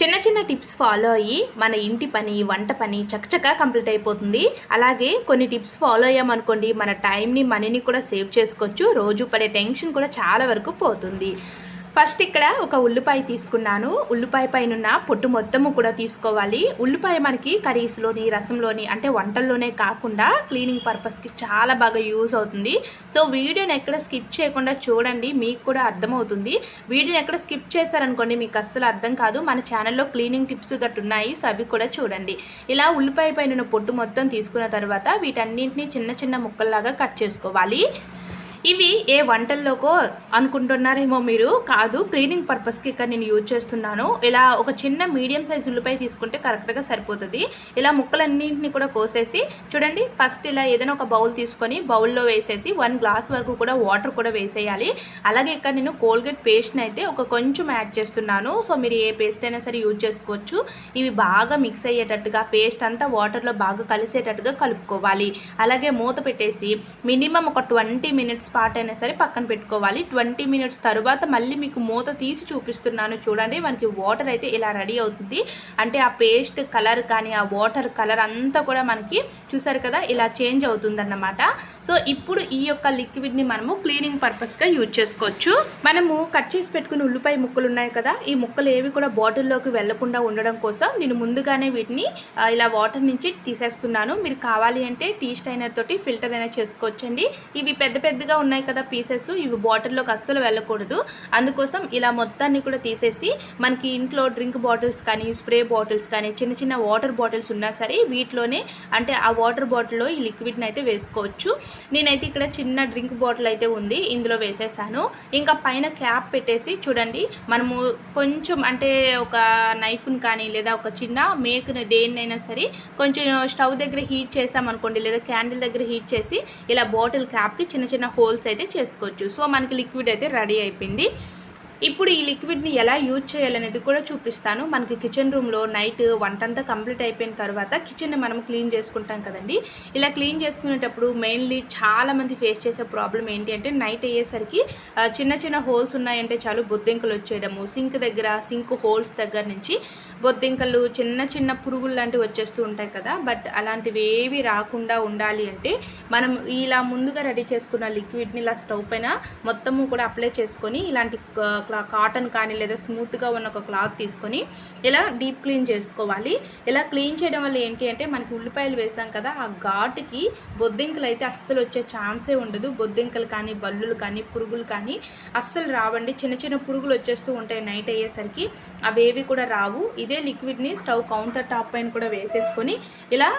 చిన్న చిన్న tips follow అయ్యి మన ఇంటి పని వంట పని చకచకా కంప్లీట్ అయిపోతుంది. అలాగే కొన్ని టిప్స్ ఫాలో అయ్యామనుకోండి మన టైంని మనీని కూడా సేవ్ చేసుకోవచ్చు. రోజు పడే టెన్షన్ కూడా చాలా వరకు పోతుంది. ఫస్ట్ ఇక్కడ ఒక ఉల్లిపాయ తీసుకున్నాను. ఉల్లిపాయ పైన పొట్టు మొత్తము కూడా తీసుకోవాలి. ఉల్లిపాయ మనకి కర్రీస్లోని రసంలోని అంటే వంటల్లోనే కాకుండా క్లీనింగ్ పర్పస్కి చాలా బాగా యూజ్ అవుతుంది. సో వీడియోని ఎక్కడ స్కిప్ చేయకుండా చూడండి మీకు కూడా అర్థమవుతుంది. వీడియోని ఎక్కడ స్కిప్ చేశారనుకోండి మీకు అస్సలు అర్థం కాదు. మన ఛానల్లో క్లీనింగ్ టిప్స్ గట్టు ఉన్నాయి సో అవి కూడా చూడండి. ఇలా ఉల్లిపాయ పైన ఉన్న పొట్టు మొత్తం తీసుకున్న తర్వాత వీటన్నింటినీ చిన్న చిన్న ముక్కల్లాగా కట్ చేసుకోవాలి. ఇవి ఏ వంటల్లోకో అనుకుంటున్నారేమో మీరు. కాదు క్లీనింగ్ పర్పస్కి ఇక్కడ నేను యూజ్ చేస్తున్నాను. ఇలా ఒక చిన్న మీడియం సైజ్ ఉల్లిపాయ తీసుకుంటే కరెక్ట్గా సరిపోతుంది. ఇలా ముక్కలన్నింటినీ కూడా కోసేసి చూడండి ఫస్ట్ ఇలా ఏదైనా ఒక బౌల్ తీసుకొని బౌల్లో వేసేసి వన్ గ్లాస్ వరకు కూడా వాటర్ కూడా వేసేయాలి. అలాగే ఇక్కడ నేను కోల్గేట్ పేస్ట్ని అయితే ఒక కొంచెం యాడ్ చేస్తున్నాను. సో మీరు ఏ పేస్ట్ అయినా సరే యూజ్ చేసుకోవచ్చు. ఇవి బాగా మిక్స్ అయ్యేటట్టుగా పేస్ట్ అంతా వాటర్లో బాగా కలిసేటట్టుగా కలుపుకోవాలి. అలాగే మూత పెట్టేసి మినిమం ఒక ట్వంటీ మినిట్స్ పాట్ అయినా సరే పక్కన పెట్టుకోవాలి. ట్వంటీ మినిట్స్ తర్వాత మళ్ళీ మీకు మూత తీసి చూపిస్తున్నాను చూడండి. మనకి వాటర్ అయితే ఇలా రెడీ అవుతుంది. అంటే ఆ పేస్ట్ కలర్ కానీ ఆ వాటర్ కలర్ అంతా కూడా మనకి చూసారు కదా ఇలా చేంజ్ అవుతుందన్నమాట. సో ఇప్పుడు ఈ యొక్క లిక్విడ్ని మనము క్లీనింగ్ పర్పస్గా యూజ్ చేసుకోవచ్చు. మనము కట్ చేసి పెట్టుకుని ఉల్లిపాయ ముక్కలు ఉన్నాయి కదా ఈ ముక్కలు ఏవి కూడా బాటిల్లోకి వెళ్ళకుండా ఉండడం కోసం నేను ముందుగానే వీటిని ఇలా వాటర్ నుంచి తీసేస్తున్నాను. మీరు కావాలి అంటే టీ స్టైనర్ తోటి ఫిల్టర్ అయినా చేసుకోవచ్చండి. ఇవి పెద్ద పెద్దగా ఉన్నాయి కదా పీసెస్ ఇవి బాటిల్లోకి అస్సలు వెళ్ళకూడదు. అందుకోసం ఇలా మొత్తాన్ని కూడా తీసేసి మనకి ఇంట్లో డ్రింక్ బాటిల్స్ కానీ స్ప్రే బాటిల్స్ కానీ చిన్న చిన్న వాటర్ బాటిల్స్ ఉన్నా సరే వీటిలోనే అంటే ఆ వాటర్ బాటిల్లో ఈ లిక్విడ్ని అయితే వేసుకోవచ్చు. నేనైతే ఇక్కడ చిన్న డ్రింక్ బాటిల్ అయితే ఉంది ఇందులో వేసేసాను. ఇంకా పైన క్యాప్ పెట్టేసి చూడండి మనము కొంచెం అంటే ఒక నైఫ్ని కానీ లేదా ఒక చిన్న మేకుని దేన్నైనా సరే కొంచెం స్టవ్ దగ్గర హీట్ చేసామనుకోండి లేదా క్యాండిల్ దగ్గర హీట్ చేసి ఇలా బాటిల్ క్యాప్కి చిన్న చిన్న బోల్స్ అయితే చేసుకోవచ్చు. సో మనకి లిక్విడ్ అయితే రెడీ అయిపోయింది. ఇప్పుడు ఈ లిక్విడ్ని ఎలా యూజ్ చేయాలనేది కూడా చూపిస్తాను. మనకి కిచెన్ రూమ్లో నైట్ వంట అంతా కంప్లీట్ అయిపోయిన తర్వాత కిచెన్ని మనం క్లీన్ చేసుకుంటాం కదండి. ఇలా క్లీన్ చేసుకునేటప్పుడు మెయిన్లీ చాలామంది ఫేస్ చేసే ప్రాబ్లం ఏంటి అంటే నైట్ అయ్యేసరికి చిన్న చిన్న హోల్స్ ఉన్నాయంటే చాలు బొద్దింకలు వచ్చేయడము సింక్ దగ్గర సింక్ హోల్స్ దగ్గర నుంచి బొద్దింకలు చిన్న చిన్న పురుగులు లాంటివి వచ్చేస్తూ ఉంటాయి కదా. బట్ అలాంటివి ఏవి రాకుండా ఉండాలి అంటే మనం ఇలా ముందుగా రెడీ చేసుకున్న లిక్విడ్ని ఇలా స్టవ్ పైన మొత్తము కూడా అప్లై చేసుకొని ఇలాంటి క్లా- కాటన్ కానీ లేదా స్మూత్గా ఉన్న ఒక క్లాత్ తీసుకొని ఇలా డీప్ క్లీన్ చేసుకోవాలి. ఇలా క్లీన్ చేయడం వల్ల ఏంటి అంటే మనకి ఉల్లిపాయలు వేసాం కదా ఆ ఘాటుకి బొద్దింకలు అయితే అస్సలు వచ్చే ఛాన్సే ఉండదు. బొద్దింకలు కానీ బల్లులు కానీ పురుగులు కానీ అస్సలు రావండి. చిన్న చిన్న పురుగులు వచ్చేస్తూ ఉంటాయి నైట్ అయ్యేసరికి. అవేవి కూడా రావు. ఇదే లిక్విడ్ని స్టవ్ కౌంటర్ టాప్ పైన కూడా వేసేసుకొని ఇలా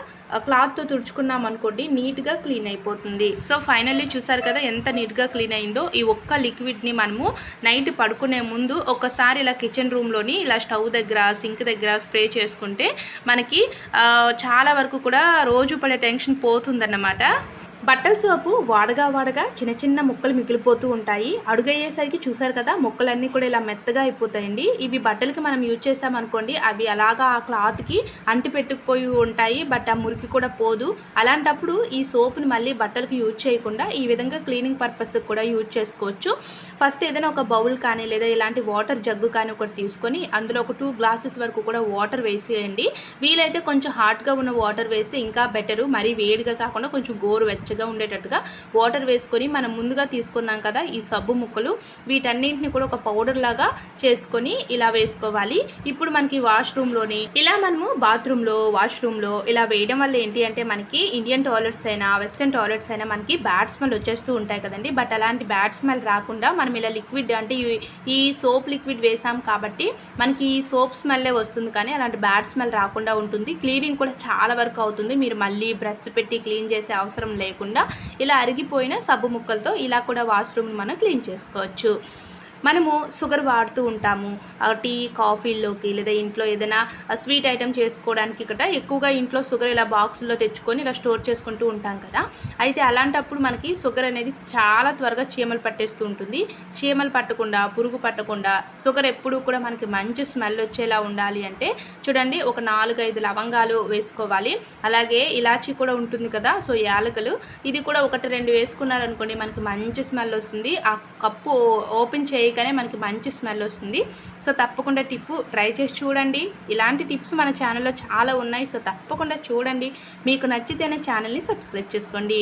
క్లాత్తో తుడుచుకున్నాం అనుకోండి నీట్గా క్లీన్ అయిపోతుంది. సో ఫైనల్లీ చూసారు కదా ఎంత నీట్గా క్లీన్ అయిందో? ఈ ఒక్క లిక్విడ్ని మనము నైట్ పడుకునే ముందు ఒకసారి ఇలా కిచెన్ రూమ్లోని ఇలా స్టవ్ దగ్గర సింక్ దగ్గర స్ప్రే చేసుకుంటే మనకి చాలా వరకు కూడా రోజు పడే టెన్షన్ పోతుందన్నమాట. బట్టల సోపు వాడగా వాడగా చిన్న చిన్న ముక్కలు మిగిలిపోతూ ఉంటాయి. అడుగయ్యేసరికి చూసారు కదా ముక్కలన్నీ కూడా ఇలా మెత్తగా అయిపోతాయండి. ఇవి బట్టలకి మనం యూజ్ చేసామనుకోండి అవి అలాగా ఆ క్లాత్కి అంటి పెట్టుకుపోయి ఉంటాయి బట్ ఆ మురికి కూడా పోదు. అలాంటప్పుడు ఈ సోప్ని మళ్ళీ బట్టలకి యూజ్ చేయకుండా ఈ విధంగా క్లీనింగ్ పర్పస్కి కూడా యూజ్ చేసుకోవచ్చు. ఫస్ట్ ఏదైనా ఒక బౌల్ కానీ లేదా ఇలాంటి వాటర్ జగ్గు కానీ ఒకటి తీసుకొని అందులో ఒక టూ గ్లాసెస్ వరకు కూడా వాటర్ వేసేయండి. వీలైతే కొంచెం హాట్గా ఉన్న వాటర్ వేస్తే ఇంకా బెటరు. మరీ వేడిగా కాకుండా కొంచెం గోరు వెచ్చగా ఉండేటట్టుగా వాటర్ వేసుకొని మనం ముందుగా తీసుకున్నాం కదా ఈ సబ్బు ముక్కలు వీటన్నింటిని కూడా ఒక పౌడర్ లాగా చేసుకొని ఇలా వేసుకోవాలి. ఇప్పుడు మనకి వాష్రూమ్లోని ఇలా మనము బాత్రూంలో వాష్రూమ్లో ఇలా వేయడం వల్ల ఏంటి అంటే మనకి ఇండియన్ టాయిలెట్స్ అయినా వెస్ట్రన్ టాయిలెట్స్ అయినా మనకి బ్యాడ్ స్మెల్ వచ్చేస్తూ ఉంటాయి కదండి. బట్ అలాంటి బ్యాడ్ స్మెల్ రాకుండా మనం ఇలా లిక్విడ్ అంటే ఈ- ఈ సోప్ లిక్విడ్ వేసాం కాబట్టి మనకి ఈ సోప్ స్మెల్లే వస్తుంది కానీ అలాంటి బ్యాడ్ స్మెల్ రాకుండా ఉంటుంది. క్లీనింగ్ కూడా చాలా వరకు అవుతుంది. మీరు మళ్ళీ బ్రష్ పెట్టి క్లీన్ చేసే అవసరం లేకుండా ఇలా అరిగిపోయిన సబ్బు ముక్కలతో ఇలా కూడా వాష్రూమ్ని మనం క్లీన్ చేసుకోవచ్చు. మనము షుగర్ వాడుతూ ఉంటాము. టీ కాఫీల్లోకి లేదా ఇంట్లో ఏదైనా స్వీట్ ఐటెం చేసుకోవడానికి కూడా ఎక్కువగా ఇంట్లో షుగర్ ఇలా బాక్సుల్లో తెచ్చుకొని ఇలా స్టోర్ చేసుకుంటూ ఉంటాం కదా. అయితే అలాంటప్పుడు మనకి షుగర్ అనేది చాలా త్వరగా చీమలు పట్టేస్తూ ఉంటుంది. చీమలు పట్టకుండా పురుగు పట్టకుండా షుగర్ ఎప్పుడూ కూడా మనకి మంచి స్మెల్ వచ్చేలా ఉండాలి అంటే చూడండి ఒక నాలుగు ఐదు లవంగాలు వేసుకోవాలి. అలాగే ఇలాచీ కూడా ఉంటుంది కదా సో యాలకలు. ఇది కూడా ఒకటి రెండు వేసుకున్నారనుకోండి మనకి మంచి స్మెల్ వస్తుంది. ఆ కప్పు ఓపెన్ చేయ చేయగానే మనకి మంచి స్మెల్ వస్తుంది. సో తప్పకుండా టిప్పు ట్రై చేసి చూడండి. ఇలాంటి టిప్స్ మన ఛానల్లో చాలా ఉన్నాయి. సో తప్పకుండా చూడండి. మీకు నచ్చితేనే ఛానల్ని సబ్స్క్రైబ్ చేసుకోండి.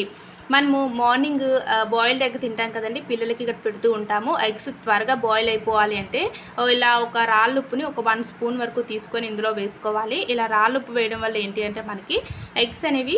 మనము మార్నింగ్ బాయిల్డ్ ఎగ్ తింటాం కదండి. పిల్లలకి ఇక్కడ పెడుతూ ఉంటాము. ఎగ్స్ త్వరగా బాయిల్ అయిపోవాలి అంటే ఇలా ఒక రాళ్ళుప్పుని ఒక వన్ స్పూన్ వరకు తీసుకొని ఇందులో వేసుకోవాలి. ఇలా రాళ్ళుప్పు వేయడం వల్ల ఏంటి అంటే మనకి ఎగ్స్ అనేవి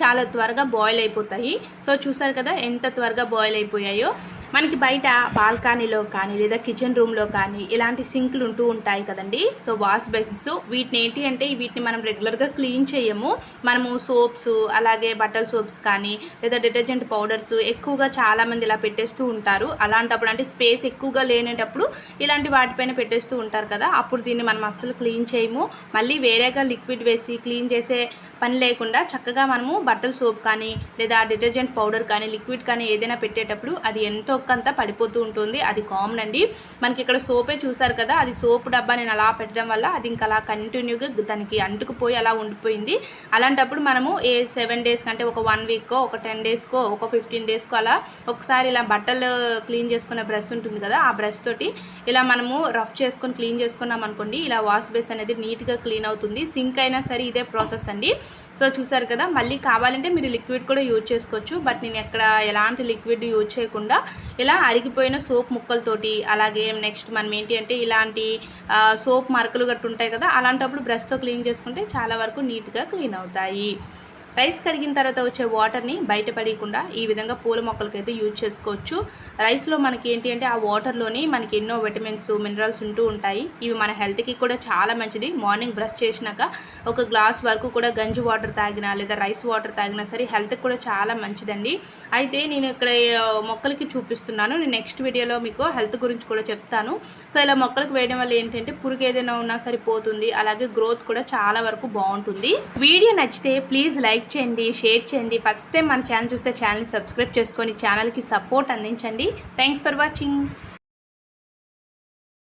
చాలా త్వరగా బాయిల్ అయిపోతాయి. సో చూసారు కదా ఎంత త్వరగా బాయిల్ అయిపోయాయో. మనకి బయట బాల్కనీలో కానీ లేదా కిచెన్ రూమ్లో కానీ ఇలాంటి సింక్లు ఉంటూ ఉంటాయి కదండి. సో వాష్ బేసిన్స్ వీటిని ఏంటి అంటే వీటిని మనం రెగ్యులర్గా క్లీన్ చేయము. మనము సోప్స్ అలాగే బట్టల సోప్స్ కానీ లేదా డిటర్జెంట్ పౌడర్స్ ఎక్కువగా చాలామంది ఇలా పెట్టేస్తూ ఉంటారు. అలాంటప్పుడు అంటే స్పేస్ ఎక్కువగా లేనేటప్పుడు ఇలాంటి వాటిపైన పెట్టేస్తూ ఉంటారు కదా. అప్పుడు దీన్ని మనం అస్సలు క్లీన్ చేయము. మళ్ళీ వేరేగా లిక్విడ్ వేసి క్లీన్ చేసే పని లేకుండా చక్కగా మనము బట్టల సోప్ కానీ లేదా డిటర్జెంట్ పౌడర్ కానీ లిక్విడ్ కానీ ఏదైనా పెట్టేటప్పుడు అది ఎంతో అంతా పడిపోతూ ఉంటుంది. అది కామన్ అండి. మనకి ఇక్కడ సోపే చూసారు కదా అది సోప్ డబ్బా నేను అలా పెట్టడం వల్ల అది ఇంకా అలా కంటిన్యూగా దానికి అంటుకుపోయి అలా ఉండిపోయింది. అలాంటప్పుడు మనము ఏ సెవెన్ డేస్ కంటే ఒక వన్ వీక్కో ఒక టెన్ డేస్కో ఒక ఫిఫ్టీన్ డేస్కో అలా ఒకసారి ఇలా బట్టలు క్లీన్ చేసుకునే బ్రష్ ఉంటుంది కదా ఆ బ్రష్ తోటి ఇలా మనము రఫ్ చేసుకొని క్లీన్ చేసుకున్నాం అనుకోండి ఇలా వాష్ బేస్ అనేది నీట్గా క్లీన్ అవుతుంది. సింక్ అయినా సరే ఇదే ప్రాసెస్ అండి. సో చూసారు కదా మళ్ళీ కావాలంటే మీరు లిక్విడ్ కూడా యూజ్ చేసుకోవచ్చు. బట్ నేను ఎక్కడ ఎలాంటి లిక్విడ్ యూజ్ చేయకుండా ఇలా అరిగిపోయిన సోప్ ముక్కలతోటి అలాగే నెక్స్ట్ మనం ఏంటి అంటే ఇలాంటి సోప్ మరకలు గట్టు ఉంటాయి కదా అలాంటప్పుడు బ్రష్తో క్లీన్ చేసుకుంటే చాలా వరకు నీట్గా క్లీన్ అవుతాయి. రైస్ కడిగిన తర్వాత వచ్చే వాటర్ని బయట పడేయకుండా ఈ విధంగా పూల మొక్కలకైతే యూజ్ చేసుకోవచ్చు. రైస్లో మనకి ఏంటి అంటే ఆ వాటర్లోని మనకి ఎన్నో విటమిన్స్ మినరల్స్ ఉంటూ ఉంటాయి. ఇవి మన హెల్త్కి కూడా చాలా మంచిది. మార్నింగ్ బ్రష్ చేసినాక ఒక గ్లాస్ వరకు కూడా గంజి వాటర్ తాగినా లేదా రైస్ వాటర్ తాగినా సరే హెల్త్కి కూడా చాలా మంచిదండి. అయితే నేను ఇక్కడ మొక్కలకి చూపిస్తున్నాను. నేను నెక్స్ట్ వీడియోలో మీకు హెల్త్ గురించి కూడా చెప్తాను. సో ఇలా మొక్కలకు వేయడం వల్ల ఏంటంటే పురుగు ఏదైనా ఉన్నా సరిపోతుంది. అలాగే గ్రోత్ కూడా చాలా వరకు బాగుంటుంది. వీడియో నచ్చితే ప్లీజ్ లైక్ లైక్ చేయండి షేర్ చేయండి. ఫస్ట్ టైం మన ఛానల్ చూస్తే ఛానల్ని సబ్స్క్రైబ్ చేసుకొని ఛానల్కి సపోర్ట్ అందించండి. Thanks for watching.